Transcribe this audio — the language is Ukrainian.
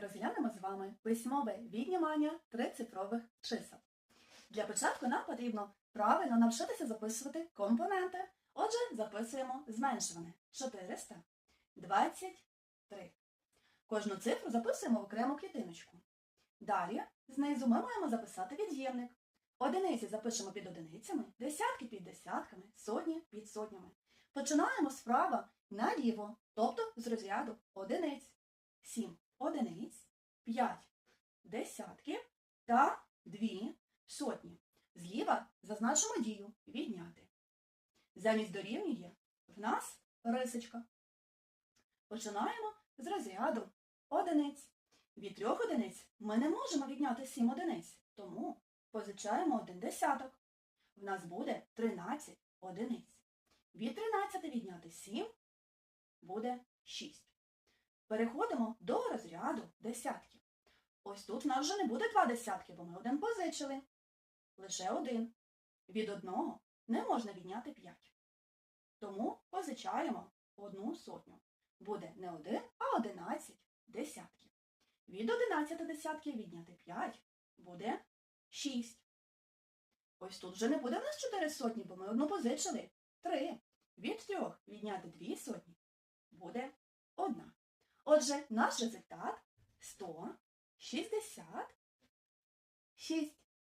розглянемо з вами письмове віднімання трицифрових чисел. Для початку нам потрібно правильно навчитися записувати компоненти. Отже, записуємо зменшуване 423. Кожну цифру записуємо в окрему клітиночку. Далі знизу ми маємо записати від'ємник. Одиниці запишемо під одиницями, десятки під десятками, сотні під сотнями. Починаємо справа наліво, тобто з розряду одиниць. 7 одиниць, 5 десятків та 2 сотні. Зліва зазначимо дію відняти. Замість дорівнює в нас рисочка. Починаємо з розряду одиниць. Від трьох одиниць ми не можемо відняти 7 одиниць, тому позичаємо один десяток. В нас буде 13 одиниць. Від 13 відняти 7 буде 6. Переходимо до розряду десятків. Ось тут в нас вже не буде два десятки, бо ми один позичили. Лише один. Від одного не можна відняти 5. Тому позичаємо одну сотню. Буде не один, а 11 десятків. Від 11 десятків відняти 5 буде 6. Ось тут вже не буде в нас 4 сотні, бо ми одну позичили. 3. Від 3 відняти 2 сотні буде 1. Отже, наш результат 166.